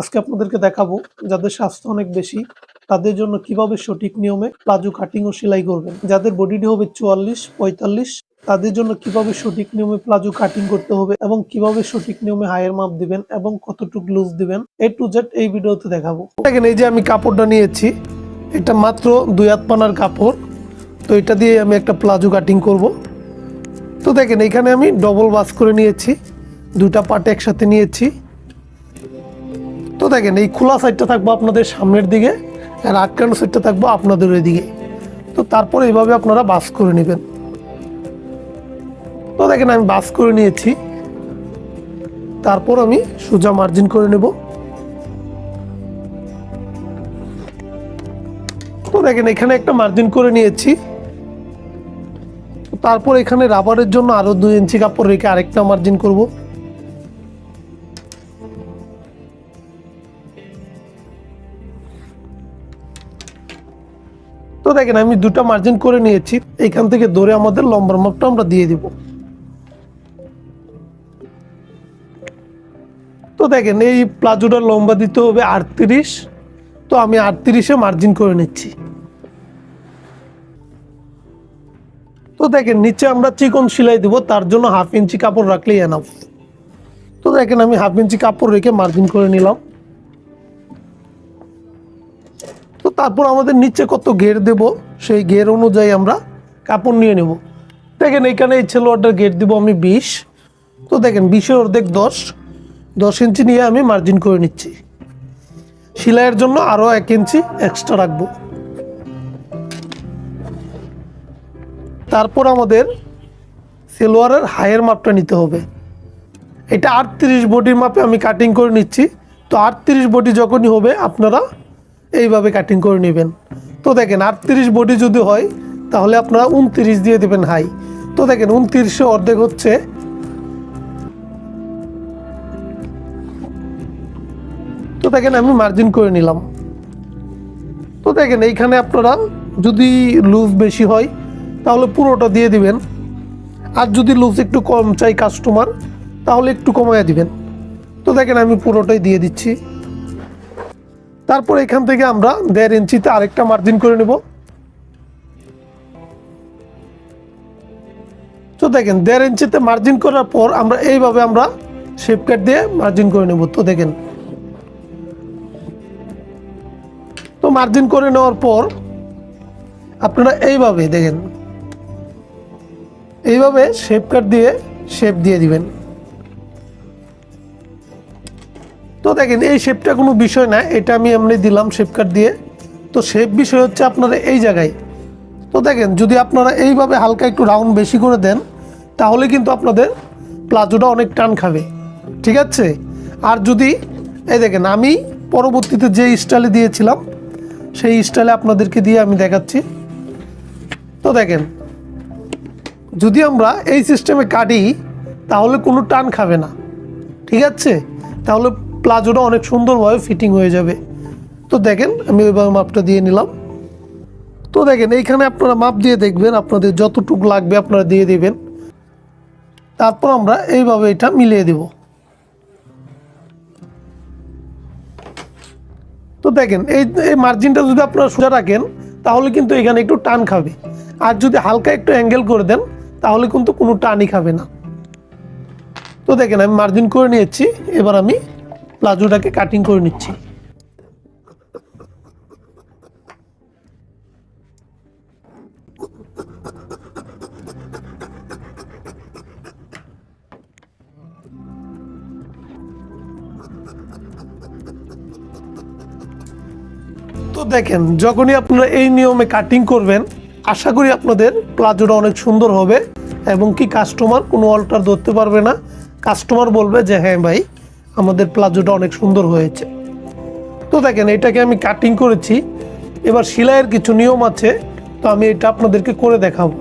আজকে আপনাদেরকে দেখাবো যাদের স্বাস্থ্য অনেক বেশি, তাদের জন্য কীভাবে সঠিক নিয়মে প্লাজো কাটিং ও সেলাই করবেন। যাদের বডিটি হবে চুয়াল্লিশ, পঁয়তাল্লিশ, তাদের জন্য কীভাবে সঠিক নিয়মে প্লাজো কাটিং করতে হবে এবং কীভাবে সঠিক নিয়মে হায়ের মাপ দিবেন এবং কতটুকু লুজ দিবেন এ টু জেড এই ভিডিওতে দেখাবো। দেখেন এই যে আমি কাপড়টা নিয়েছি, এটা মাত্র দুই হাত পানার কাপড়, তো এটা দিয়ে আমি একটা প্লাজো কাটিং করব। তো দেখেন এখানে আমি ডবল বাস করে নিয়েছি দুটা পার্ট একসাথে নিয়েছি। দেখেন, এই খোলা সাইডটা থাকব আপনাদের সামনের দিকে আর আটকানো সাইডটা থাকব আপনাদের দিকে তো তারপর এইভাবে আপনারা বাস করে নেবেন। তো দেখেন, আমি বাস করে নিয়েছি। তারপর আমি সোজা মার্জিন করে নেব। তো দেখেন, এখানে একটা মার্জিন করে নিয়েছি। তারপর এখানে রাবারের জন্য আরও দুই ইঞ্চি কাপড় রেখে আরেকটা মার্জিন করব। তো দেখেন, আমি দুটো মার্জিন করে নিয়েছি। এখান থেকে ধরে আমাদের লম্বার মাপটা আমরা দিয়ে দিব। তো দেখেন, এই প্লাজোটা লম্বা দিতে হবে আটত্রিশ। তো আমি আটত্রিশে মার্জিন করে নিচ্ছি। তো দেখেন, নিচে আমরা চিকন সেলাই দেবো, তার জন্য হাফ ইঞ্চি কাপড় রাখলেই এনাফ তো দেখেন, আমি হাফ ইঞ্চি কাপড় রেখে মার্জিন করে নিলাম। তারপর আমাদের নিচে কত ঘের দেব, সেই ঘের অনুযায়ী আমরা কাপড় নিয়ে নেব। দেখেন এখানে এই ছেলোয়ারটার ঘের দেবো আমি বিশ। তো দেখেন বিশের অর্ধেক দশ। দশ ইঞ্চি নিয়ে আমি মার্জিন করে নিচ্ছি। সেলাইয়ের জন্য আরও এক ইঞ্চি এক্সট্রা রাখব। তারপর আমাদের সেলোয়ারের হায়ের মাপটা নিতে হবে। এটা আটত্রিশ বডির মাপে আমি কাটিং করে নিচ্ছি। তো আটত্রিশ বডি যখনই হবে, আপনারা এইভাবে কাটিং করে নেবেন। তো দেখেন, আটত্রিশ বডি যদি হয়, তাহলে আপনারা উনত্রিশ দিয়ে দেবেন হাই তো দেখেন, উনত্রিশে অর্ধেক হচ্ছে তো দেখেন, আমি মার্জিন করে নিলাম। তো দেখেন, এইখানে আপনারা যদি লুজ বেশি হয়, তাহলে পুরোটা দিয়ে দিবেন। আর যদি লুজ একটু কম চাই কাস্টমার তাহলে একটু কমায় দিবেন। তো দেখেন, আমি পুরোটাই দিয়ে দিচ্ছি। তারপর এখান থেকে আমরা দেড় ইঞ্চিতে আরেকটা মার্জিন করে নেব। তো দেখেন, দেড় ইঞ্চিতে মার্জিন করার পর আমরা এইভাবে আমরা শেপ কাট দিয়ে মার্জিন করে নেব। তো দেখেন, তো মার্জিন করে নেওয়ার পর আপনারা এইভাবে দেখেন, এইভাবে শেপ কাট দিয়ে শেপ দিয়ে দিবেন। তো দেখেন, এই শেপটা কোনো বিষয় না, এটা আমি এমনি দিলাম শেপ কাট দিয়ে। তো শেপ বিষয় হচ্ছে আপনারা এই জায়গায়। তো দেখেন, যদি আপনারা এইভাবে হালকা একটু রাউন্ড বেশি করে দেন, তাহলে কিন্তু আপনাদের প্লাজোটা অনেক টান খাবে। ঠিক আছে? আর যদি, এই দেখেন, আমি পরবর্তীতে যে স্টাইলে দিয়েছিলাম, সেই স্টাইলে আপনাদেরকে দিয়ে আমি দেখাচ্ছি। তো দেখেন, যদি আমরা এই সিস্টেমে কাটি, তাহলে কোনো টান খাবে না। ঠিক আছে? তাহলে প্লাজোটা অনেক সুন্দরভাবে ফিটিং হয়ে যাবে। তো দেখেন, আমি ওইভাবে মাপটা দিয়ে নিলাম। তো দেখেন, এইখানে আপনারা মাপ দিয়ে দেখবেন, আপনাদের যতটুকু লাগবে আপনারা দিয়ে দেবেন। তারপর আমরা এইভাবে এটা মিলিয়ে দেব। তো দেখেন, এই এই মার্জিনটা যদি আপনারা সোজা রাখেন, তাহলে কিন্তু এখানে একটু টান খাবে। আর যদি হালকা একটু অ্যাঙ্গেল করে দেন, তাহলে কিন্তু কোনো টানই খাবে না। তো দেখেন, আমি মার্জিন করে নিয়েছি, এবার আমি প্লাজোটাকে কাটিং করে নিচ্ছি। তো দেখেন, যখনই আপনারা এই নিয়মে কাটিং করবেন, আশা করি আপনাদের প্লাজোটা অনেক সুন্দর হবে এবং কি কাস্টমার কোনো অল্টার ধরতে পারবে না। কাস্টমার বলবে যে হ্যাঁ ভাই আমাদের প্লাজোটা অনেক সুন্দর হয়েছে। তো দেখেন, এটাকে আমি কাটিং করেছি। এবার সেলাইয়ের কিছু নিয়ম আছে, তো আমি এটা আপনাদেরকে করে দেখাবো।